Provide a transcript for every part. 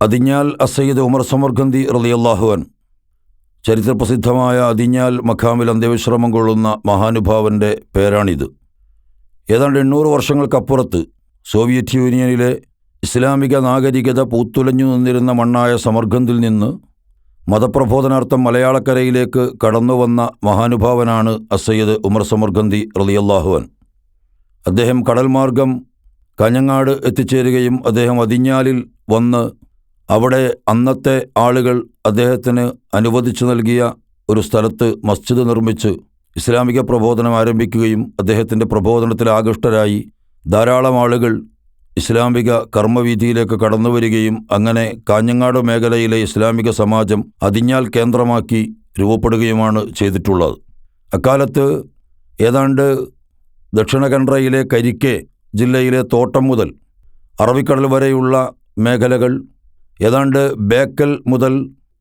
അതിഞ്ഞാൽ അസയ്യദ് ഉമർ സമർഗന്തി റലിയല്ലാഹുവൻ ചരിത്രപ്രസിദ്ധമായ അതിഞ്ഞാൽ മഖാമിൽ അന്ത്യവിശ്രമം കൊള്ളുന്ന മഹാനുഭാവന്റെ പേരാണിത്. ഏതാണ്ട് എണ്ണൂറ് വർഷങ്ങൾക്കപ്പുറത്ത് സോവിയറ്റ് യൂണിയനിലെ ഇസ്ലാമിക നാഗരികത പൂത്തുലഞ്ഞു നിന്നിരുന്ന മണ്ണായ സമർഗന്ധിൽ നിന്ന് മതപ്രബോധനാർത്ഥം മലയാളക്കരയിലേക്ക് കടന്നുവന്ന മഹാനുഭാവനാണ് അസയ്യദ് ഉമർ സമർഗന്തി റലിയല്ലാഹുവൻ അദ്ദേഹം കടൽമാർഗം കാഞ്ഞങ്ങാട് എത്തിച്ചേരുകയും അദ്ദേഹം അതിഞ്ഞാലിൽ വന്ന് അവിടെ അന്നത്തെ ആളുകൾ അദ്ദേഹത്തിന് അനുവദിച്ചു നൽകിയ ഒരു സ്ഥലത്ത് മസ്ജിദ് നിർമ്മിച്ച് ഇസ്ലാമിക പ്രബോധനം ആരംഭിക്കുകയും അദ്ദേഹത്തിന്റെ പ്രബോധനത്തിൽ ആകൃഷ്ടരായി ധാരാളം ആളുകൾ ഇസ്ലാമിക കർമ്മവീതിയിലേക്ക് കടന്നു വരികയും അങ്ങനെ കാഞ്ഞങ്ങാട് മേഖലയിലെ ഇസ്ലാമിക സമാജം അതിഞ്ഞാൽ കേന്ദ്രമാക്കി രൂപപ്പെടുകയുമാണ് ചെയ്തിട്ടുള്ളത്. അക്കാലത്ത് ഏതാണ്ട് ദക്ഷിണ കൻഡ്രയിലെ കരിക്കെ ജില്ലയിലെ തോട്ടം മുതൽ അറബിക്കടൽ വരെയുള്ള മേഖലകൾ ഏതാണ്ട് ബേക്കൽ മുതൽ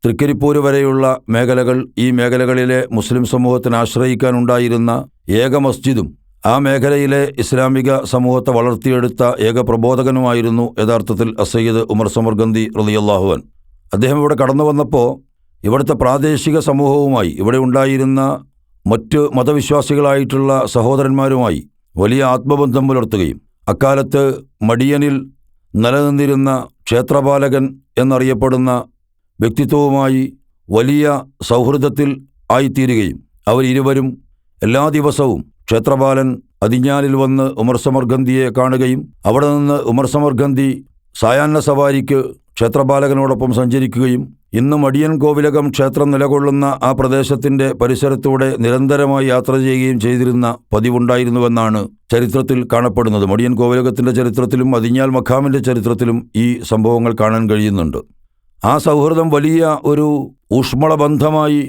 തൃക്കരിപ്പൂര് വരെയുള്ള മേഖലകൾ ഈ മേഖലകളിലെ മുസ്ലിം സമൂഹത്തിന് ആശ്രയിക്കാനുണ്ടായിരുന്ന ഏക മസ്ജിദും ആ മേഖലയിലെ ഇസ്ലാമിക സമൂഹത്തെ വളർത്തിയെടുത്ത ഏക പ്രബോധകനുമായിരുന്നു യഥാർത്ഥത്തിൽ അസയ്യദ് ഉമർ സമർഗന്തി റതിയല്ലാഹുവൻ അദ്ദേഹം ഇവിടെ കടന്നു വന്നപ്പോൾ ഇവിടുത്തെ പ്രാദേശിക സമൂഹവുമായി ഇവിടെ ഉണ്ടായിരുന്ന മറ്റ് മതവിശ്വാസികളായിട്ടുള്ള സഹോദരന്മാരുമായി വലിയ ആത്മബന്ധം പുലർത്തുകയും അക്കാലത്ത് മടിയനിൽ നിലനിന്നിരുന്ന ക്ഷേത്രപാലകൻ എന്നറിയപ്പെടുന്ന വ്യക്തിത്വവുമായി വലിയ സൗഹൃദത്തിൽ ആയിത്തീരുകയും അവരിരുവരും എല്ലാ ദിവസവും ക്ഷേത്രപാലൻ അതിഞ്ഞാലിൽ വന്ന് ഉമർസമർഗന്ധിയെ കാണുകയും അവിടെ നിന്ന് ഉമർ സമർഗന്ധി സായാഹ്ന സവാരിക്ക് ക്ഷേത്രപാലകനോടൊപ്പം സഞ്ചരിക്കുകയും ഇന്ന് മടിയൻ കോവിലകം ക്ഷേത്രം നിലകൊള്ളുന്ന ആ പ്രദേശത്തിന്റെ പരിസരത്തൂടെ നിരന്തരമായി യാത്ര ചെയ്യുകയും ചെയ്തിരുന്ന പതിവുണ്ടായിരുന്നുവെന്നാണ് ചരിത്രത്തിൽ കാണപ്പെടുന്നത്. മടിയൻ കോവിലകത്തിന്റെ ചരിത്രത്തിലും അതിഞ്ഞാൽ മഖാമിന്റെ ചരിത്രത്തിലും ഈ സംഭവങ്ങൾ കാണാൻ കഴിയുന്നുണ്ട്. ആ സൗഹൃദം വലിയ ഒരു ഊഷ്മളബന്ധമായി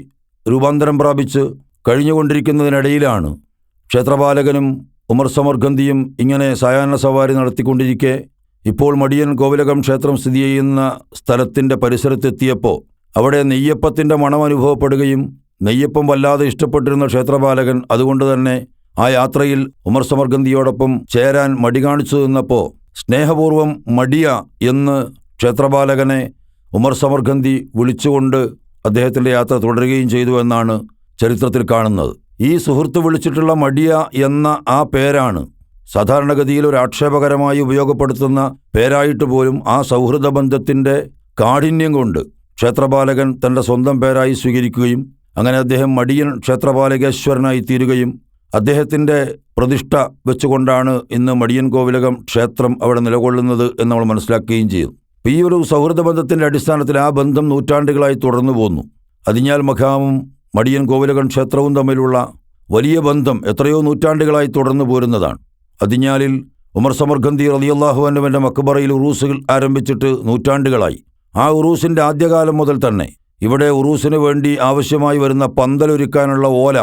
രൂപാന്തരം പ്രാപിച്ച് കഴിഞ്ഞുകൊണ്ടിരിക്കുന്നതിനിടയിലാണ് ക്ഷേത്രപാലകനും ഉമർ സമർഗന്ധിയും ഇങ്ങനെ സായാഹ്ന സവാരി നടത്തിക്കൊണ്ടിരിക്കെ ഇപ്പോൾ മടിയൻ കോവിലകം ക്ഷേത്രം സ്ഥിതി ചെയ്യുന്ന സ്ഥലത്തിന്റെ പരിസരത്തെത്തിയപ്പോൾ അവിടെ നെയ്യപ്പത്തിന്റെ മണം അനുഭവപ്പെടുകയും നെയ്യപ്പം വല്ലാതെ ഇഷ്ടപ്പെട്ടിരുന്ന ക്ഷേത്രപാലകൻ അതുകൊണ്ട് തന്നെ ആ യാത്രയിൽ ഉമർ സമർഗന്ധിയോടൊപ്പം ചേരാൻ മടി കാണിച്ചു നിന്നപ്പോൾ സ്നേഹപൂർവം മടിയ എന്ന് ക്ഷേത്രപാലകനെ ഉമർ സമർഗന്ധി വിളിച്ചുകൊണ്ട് അദ്ദേഹത്തിന്റെ യാത്ര തുടരുകയും ചെയ്തു എന്നാണ് ചരിത്രത്തിൽ കാണുന്നത്. ഈ സുഹൃത്ത് വിളിച്ചിട്ടുള്ള മടിയ എന്ന ആ പേരാണ് സാധാരണഗതിയിൽ ഒരു ആക്ഷേപകരമായി ഉപയോഗപ്പെടുത്തുന്ന പേരായിട്ട് പോലും ആ സൗഹൃദ ബന്ധത്തിന്റെ കാഠിന്യം കൊണ്ട് ക്ഷേത്രപാലകൻ തന്റെ സ്വന്തം പേരായി സ്വീകരിക്കുകയും അങ്ങനെ അദ്ദേഹം മടിയൻ ക്ഷേത്രപാലകേശ്വരനായി തീരുകയും അദ്ദേഹത്തിന്റെ പ്രതിഷ്ഠ വെച്ചുകൊണ്ടാണ് ഇന്ന് മടിയൻ കോവിലകം ക്ഷേത്രം അവിടെ നിലകൊള്ളുന്നത് എന്ന് നമ്മൾ മനസ്സിലാക്കുകയും ചെയ്യും ഈ ഒരു സൗഹൃദ ബന്ധത്തിന്റെ അടിസ്ഥാനത്തിൽ ആ ബന്ധം നൂറ്റാണ്ടുകളായി തുടർന്നു പോന്നു. അതിഞ്ഞാൽ മഖാമും മടിയൻ ഗോവിലകൻ ക്ഷേത്രവും തമ്മിലുള്ള വലിയ ബന്ധം എത്രയോ നൂറ്റാണ്ടുകളായി തുടർന്നു പോരുന്നതാണ്. അതിഞ്ഞാലിൽ ഉമർ സമർഗന്ധി റലിയല്ലാഹുവിന്റെ മക്കബറയിൽ ഉറൂസുകൾ ആരംഭിച്ചിട്ട് നൂറ്റാണ്ടുകളായി. ആ ഉറൂസിന്റെ ആദ്യകാലം മുതൽ തന്നെ ഇവിടെ ഉറൂസിന് വേണ്ടി ആവശ്യമായി വരുന്ന പന്തലൊരുക്കാനുള്ള ഓല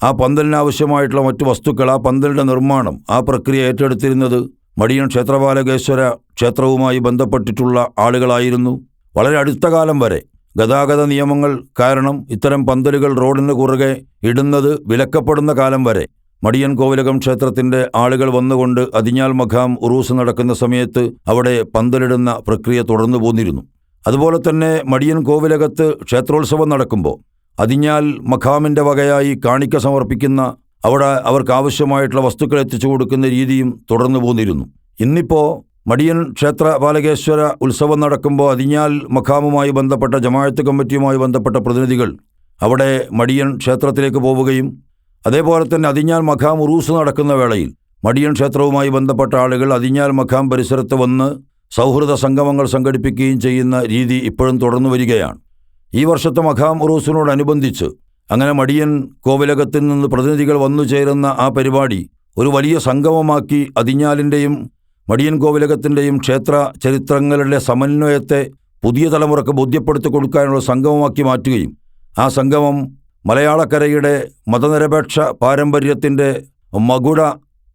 ആ പന്തലിനാവശ്യമായിട്ടുള്ള മറ്റു വസ്തുക്കൾ ആ പന്തലിന്റെ നിർമ്മാണം ആ പ്രക്രിയ ഏറ്റെടുത്തിരുന്നത് മടിയൻ ക്ഷേത്രപാലകേശ്വര ക്ഷേത്രവുമായി ബന്ധപ്പെട്ടിട്ടുള്ള ആളുകളായിരുന്നു. വളരെ അടുത്ത കാലം വരെ ഗതാഗത നിയമങ്ങൾ കാരണം ഇത്തരം പന്തലുകൾ റോഡിന് കുറുകെ ഇടുന്നത് വിലക്കപ്പെടുന്ന കാലം വരെ മടിയൻ കോവിലകം ക്ഷേത്രത്തിന്റെ ആളുകൾ വന്നുകൊണ്ട് അതിഞ്ഞാൽ മഖാം ഉറൂസ് നടക്കുന്ന സമയത്ത് അവിടെ പന്തലിടുന്ന പ്രക്രിയ തുടർന്നു പോന്നിരുന്നു. അതുപോലെ തന്നെ മടിയൻ കോവിലകത്ത് ക്ഷേത്രോത്സവം നടക്കുമ്പോൾ അതിഞ്ഞാൽ മഖാമിന്റെ വകയായി കാണിക്ക സമർപ്പിക്കുന്ന അവിടെ അവർക്ക് ആവശ്യമായിട്ടുള്ള വസ്തുക്കൾ എത്തിച്ചു കൊടുക്കുന്ന രീതിയും തുടർന്നു പോന്നിരുന്നു. ഇന്നിപ്പോൾ മടിയൻ ക്ഷേത്ര ബാലകേശ്വര ഉത്സവം നടക്കുമ്പോൾ അതിഞ്ഞാൽ മഖാമുമായി ബന്ധപ്പെട്ട ജമാഅത്ത് കമ്മിറ്റിയുമായി ബന്ധപ്പെട്ട പ്രതിനിധികൾ അവിടെ മടിയൻ ക്ഷേത്രത്തിലേക്ക് പോവുകയും അതേപോലെ തന്നെ അതിഞ്ഞാൽ മഖാം ഉറൂസ് നടക്കുന്ന വേളയിൽ മടിയൻ ക്ഷേത്രവുമായി ബന്ധപ്പെട്ട ആളുകൾ അതിഞ്ഞാൽ മഖാം പരിസരത്ത് വന്ന് സൗഹൃദ സംഗമങ്ങൾ സംഘടിപ്പിക്കുകയും ചെയ്യുന്ന രീതി ഇപ്പോഴും തുടർന്നു വരികയാണ്. ഈ വർഷത്തെ മഖാം ഉറൂസിനോടനുബന്ധിച്ച് അങ്ങനെ മടിയൻ കോവിലകത്തിൽ നിന്ന് പ്രതിനിധികൾ വന്നു ചേരുന്ന ആ പരിപാടി ഒരു വലിയ സംഗമമാക്കി അതിഞ്ഞാലിന്റെയും മടിയൻ കോവിലകത്തിന്റെയും ക്ഷേത്ര ചരിത്രങ്ങളുടെ സമന്വയത്തെ പുതിയ തലമുറയ്ക്ക് ബോധ്യപ്പെടുത്തി കൊടുക്കാനുള്ള സംഗമമാക്കി മാറ്റുകയും ആ സംഗമം മലയാളക്കരയുടെ മതനിരപേക്ഷ പാരമ്പര്യത്തിന്റെ മകുട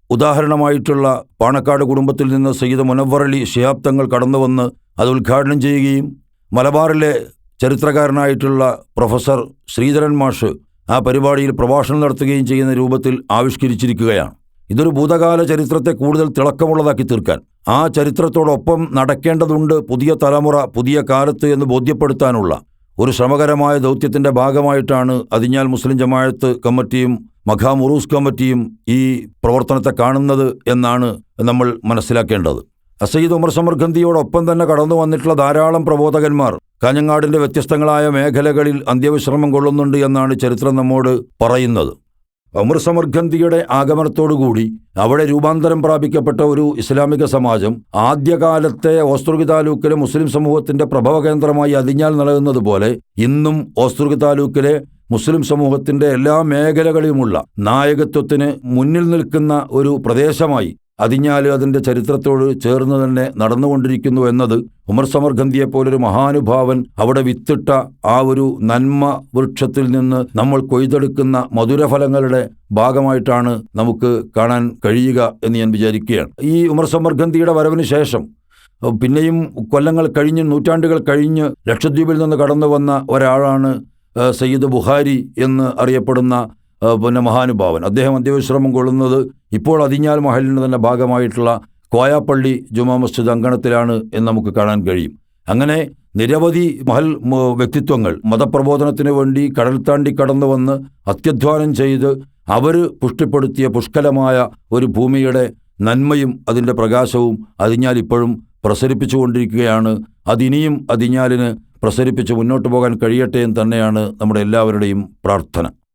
ഉദാഹരണമായിട്ടുള്ള പാണക്കാട് കുടുംബത്തിൽ നിന്ന് സയ്യിദ് മുനവ്വറലി ശിഹാബ്ദങ്ങൾ ശിഹാബ് തങ്ങൾ കടന്നുവന്ന് അത് ഉദ്ഘാടനം ചെയ്യുകയും മലബാറിലെ ചരിത്രകാരനായിട്ടുള്ള പ്രൊഫസർ ശ്രീധരൻ മാഷ് ആ പരിപാടിയിൽ പ്രഭാഷണം നടത്തുകയും ചെയ്യുന്ന രൂപത്തിൽ ആവിഷ്കരിച്ചിരിക്കുകയാണ്. ഇതൊരു ഭൂതകാല ചരിത്രത്തെ കൂടുതൽ തിളക്കമുള്ളതാക്കി തീർക്കാൻ. ആ ചരിത്രത്തോടൊപ്പം നടക്കേണ്ടതുണ്ട് പുതിയ തലമുറ പുതിയ കാലത്ത് എന്ന് ബോധ്യപ്പെടുത്താനുള്ള ഒരു ശ്രമകരമായ ദൗത്യത്തിന്റെ ഭാഗമായിട്ടാണ് അതിഞ്ഞാൽ മുസ്ലിം ജമാഅത്ത് കമ്മിറ്റിയും മഖാം ഉറൂസ് കമ്മിറ്റിയും ഈ പ്രവർത്തനത്തെ കാണുന്നത് എന്നാണ് നമ്മൾ മനസ്സിലാക്കേണ്ടത്. അസയ്യിദ് ഉമർ സമർഗന്ധിയോടൊപ്പം തന്നെ കടന്നു വന്നിട്ടുള്ള ധാരാളം പ്രബോധകന്മാർ കാഞ്ഞങ്ങാടിന്റെ വ്യത്യസ്തങ്ങളായ മേഖലകളിൽ അന്ത്യവിശ്രമം കൊള്ളുന്നുണ്ട് എന്നാണ് ചരിത്രം നമ്മോട് പറയുന്നത്. ഉമർ സമർഗന്ധിയുടെ ആഗമനത്തോടുകൂടി അവിടെ രൂപാന്തരം പ്രാപിക്കപ്പെട്ട ഒരു ഇസ്ലാമിക സമാജം ആദ്യകാലത്തെ ഓസ്തൃകി താലൂക്കിലെ മുസ്ലിം സമൂഹത്തിന്റെ പ്രഭവ കേന്ദ്രമായി അതിഞ്ഞാൽ നിലകുന്നത് പോലെ ഇന്നും ഓസ്തൃകി താലൂക്കിലെ മുസ്ലിം സമൂഹത്തിന്റെ എല്ലാ മേഖലകളിലുമുള്ള നായകത്വത്തിന് മുന്നിൽ നിൽക്കുന്ന ഒരു പ്രദേശമായി അതിഞ്ഞാൽ അതിന്റെ ചരിത്രത്തോട് ചേർന്ന് തന്നെ നടന്നുകൊണ്ടിരിക്കുന്നു എന്നത് ഉമർ സമർഗന്ധിയെ പോലൊരു മഹാനുഭാവൻ അവിടെ വിത്തിട്ട ആ ഒരു നന്മ വൃക്ഷത്തിൽ നിന്ന് നമ്മൾ കൊയ്തെടുക്കുന്ന മധുരഫലങ്ങളുടെ ഭാഗമായിട്ടാണ് നമുക്ക് കാണാൻ കഴിയുക എന്ന് ഞാൻ വിചാരിക്കുകയാണ്. ഈ ഉമർ സമർഗന്ധിയുടെ വരവിന് ശേഷം പിന്നെയും കൊല്ലങ്ങൾ കഴിഞ്ഞ് നൂറ്റാണ്ടുകൾ കഴിഞ്ഞ് ലക്ഷദ്വീപിൽ നിന്ന് കടന്നു വന്ന ഒരാളാണ് സയ്യിദ് ബുഹാരി എന്ന് അറിയപ്പെടുന്ന പിന്നെ മഹാനുഭാവൻ. അദ്ദേഹം അന്ത്യവിശ്രമം കൊള്ളുന്നത് ഇപ്പോൾ അതിഞ്ഞാൽ മഹലിന്റെ തന്നെ ഭാഗമായിട്ടുള്ള കോയാപ്പള്ളി ജുമാ മസ്ജിദ് അങ്കണത്തിലാണ് എന്ന് നമുക്ക് കാണാൻ കഴിയും. അങ്ങനെ നിരവധി മഹൽ വ്യക്തിത്വങ്ങൾ മതപ്രബോധനത്തിന് വേണ്ടി കടൽ താണ്ടി കടന്നു വന്ന് അത്യധ്വാനം ചെയ്ത് അവർ പുഷ്ടിപ്പെടുത്തിയ പുഷ്കലമായ ഒരു ഭൂമിയുടെ നന്മയും അതിന്റെ പ്രകാശവും അതിഞ്ഞാൽ ഇപ്പോഴും പ്രസരിപ്പിച്ചുകൊണ്ടിരിക്കുകയാണ് അതിനിയും അതിഞ്ഞാലിന് പ്രസരിപ്പിച്ച് മുന്നോട്ട് പോകാൻ കഴിയട്ടെ എന്ന് തന്നെയാണ് നമ്മുടെ എല്ലാവരുടെയും പ്രാർത്ഥന.